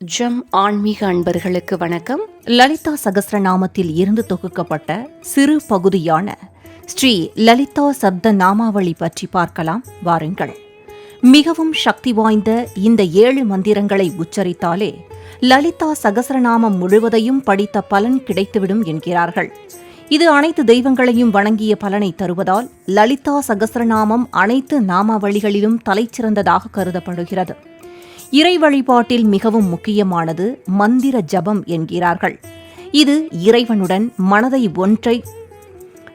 ஜம் ஆன்மீக அன்பர்களுக்கு வணக்கம். லலிதா சகசிரநாமத்தில் இருந்து தொகுக்கப்பட்ட சிறு பகுதியான ஸ்ரீ லலிதா சப்த நாமாவளி பற்றி பார்க்கலாம் வாருங்கள். மிகவும் சக்தி வாய்ந்த இந்த ஏழு மந்திரங்களை உச்சரித்தாலே லலிதா சகஸ்ரநாமம் முழுவதையும் படித்த பலன் கிடைத்துவிடும் என்கிறார்கள். இது அனைத்து தெய்வங்களையும் வணங்கிய பலனை தருவதால் லலிதா சகஸ்ரநாமம் அனைத்து நாமாவளிகளிலும் தலைச்சிறந்ததாக கருதப்படுகிறது. இறை வழிபாட்டில் மிகவும் முக்கியமானது மந்திர ஜபம் என்கிறார்கள். இது இறைவனுடன் மனதை ஒன்றை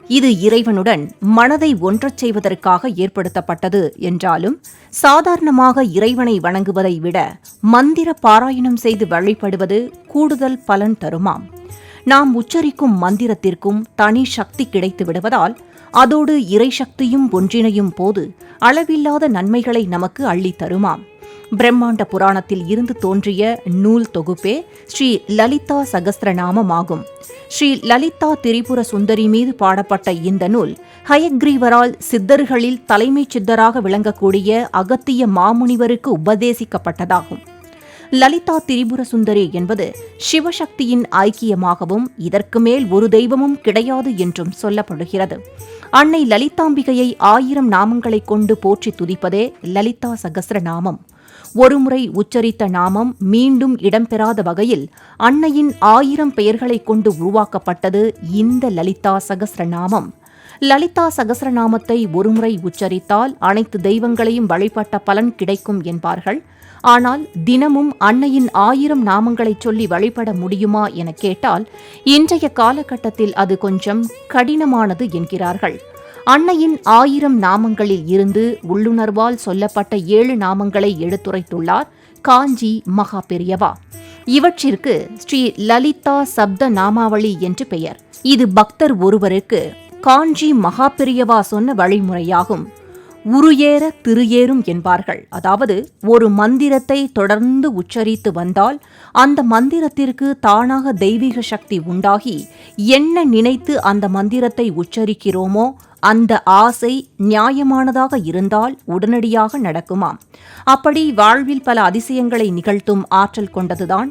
இது இறைவனுடன் மனதை ஒன்றச் செய்வதற்காக ஏற்படுத்தப்பட்டது என்றாலும் சாதாரணமாக இறைவனை வணங்குவதை விட மந்திர பாராயணம் செய்து வழிபடுவது கூடுதல் பலன் தருமாம். நாம் உச்சரிக்கும் மந்திரத்திற்கும் தனி சக்தி கிடைத்து விடுவதால் அதோடு இறை சக்தியும் ஒன்றிணையும் போது அளவில்லாத நன்மைகளை நமக்கு அள்ளித் தருமாம். பிரம்மாண்ட புராணத்தில் இருந்து தோன்றிய நூல் தொகுப்பே ஸ்ரீ லலிதா சகஸ்ரநாமமாகும் ஸ்ரீ லலிதா திரிபுர சுந்தரி மீது பாடப்பட்ட இந்த நூல் ஹயக்ரீவரால் சித்தர்களில் தலைமைச் சித்தராக விளங்கக்கூடிய அகத்திய மாமுனிவருக்கு உபதேசிக்கப்பட்டதாகும். லலிதா திரிபுர சுந்தரி என்பது சிவசக்தியின் ஐக்கியமாகவும் இதற்கு மேல் ஒரு தெய்வமும் கிடையாது என்றும் சொல்லப்படுகிறது. அன்னை லலிதாம்பிகையை ஆயிரம் நாமங்களைக் கொண்டு போற்றி துதிப்பதே லலிதா சகஸ்ரநாமம் ஒருமுறை உச்சரித்த நாமம் மீண்டும் இடம்பெறாத வகையில் அன்னையின் ஆயிரம் பெயர்களைக் கொண்டு உருவாக்கப்பட்டது இந்த லலிதா சகசிரநாமம். லலிதா சகசிரநாமத்தை ஒருமுறை உச்சரித்தால் அனைத்து தெய்வங்களையும் வழிபட்ட பலன் கிடைக்கும் என்பார்கள். ஆனால் தினமும் அன்னையின் ஆயிரம் நாமங்களைச் சொல்லி வழிபட முடியுமா என கேட்டால் இன்றைய காலகட்டத்தில் அது கொஞ்சம் கடினமானது என்கிறார்கள். அன்னையின் ஆயிரம் நாமங்களில் இருந்து உள்ளுணர்வால் சொல்லப்பட்ட ஏழு நாமங்களை எடுத்துரைத்துள்ளார் காஞ்சி மகா பெரியவா இவற்றிற்கு ஸ்ரீ லலிதா சப்த நாமாவளி என்று பெயர். இது பக்தர் ஒருவருக்கு காஞ்சி மகா பெரியவா சொன்ன வழிமுறையாகும். உருயேற திருயேறும் என்பார்கள். அதாவது ஒரு மந்திரத்தை தொடர்ந்து உச்சரித்து வந்தால் அந்த மந்திரத்திற்கு தானாக தெய்வீக சக்தி உண்டாகி என்ன நினைத்து அந்த மந்திரத்தை உச்சரிக்கிறோமோ அந்த ஆசை நியாயமானதாக இருந்தால் உடனடியாக நடக்குமாம். அப்படி வாழ்வில் பல அதிசயங்களை நிகழ்த்தும் ஆற்றல் கொண்டதுதான்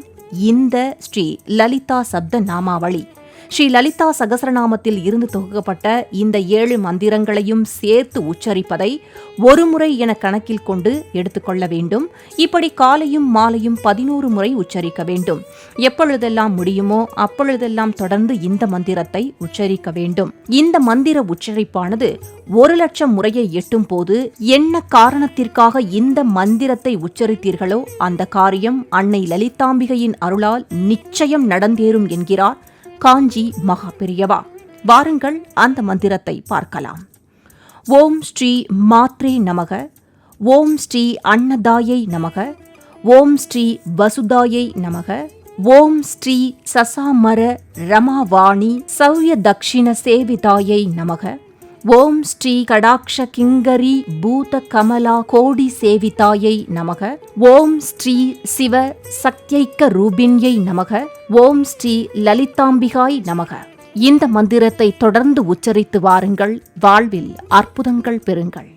இந்த ஸ்ரீ லலிதா சப்த நாமாவளி. ஸ்ரீ லலிதா சகசரநாமத்தில் இருந்து தொகுக்கப்பட்ட இந்த ஏழு மந்திரங்களையும் சேர்த்து உச்சரிப்பதை ஒருமுறை என கணக்கில் கொண்டு எடுத்துக்கொள்ள வேண்டும். இப்படி காலையும் மாலையும் பதினோரு முறை உச்சரிக்க வேண்டும். எப்பொழுதெல்லாம் முடியுமோ அப்பொழுதெல்லாம் தொடர்ந்து இந்த மந்திரத்தை உச்சரிக்க வேண்டும். இந்த மந்திர உச்சரிப்பானது ஒரு லட்சம் முறையை எட்டும் போது என்ன காரணத்திற்காக இந்த மந்திரத்தை உச்சரித்தீர்களோ அந்த காரியம் அன்னை லலிதாம்பிகையின் அருளால் நிச்சயம் நடந்தேறும் என்கிறார் காஞ்சி மகா பெரியவா வாருங்கள் அந்த மந்திரத்தை பார்க்கலாம். ஓம் ஸ்ரீ மாத்ரே நமக. ஓம் ஸ்ரீ அன்னதாயை நமக. ஓம் ஸ்ரீ வசுதாயை நமக. ஓம் ஸ்ரீ சசாமர ரமாவாணி சௌய தக்ஷிண சேவிதாயை நமக. ஓம் ஸ்ரீ கடாட்ச கிங்கரி பூத கமலா கோடி சேவிதாயை நமக. ஓம் ஸ்ரீ சிவ சக்தியைக்க ரூபின்யை நமக. ஓம் ஸ்ரீ லலிதாம்பிகாய் நமக. இந்த மந்திரத்தை தொடர்ந்து உச்சரித்து வாருங்கள். வாழ்வில் அற்புதங்கள் பெறுங்கள்.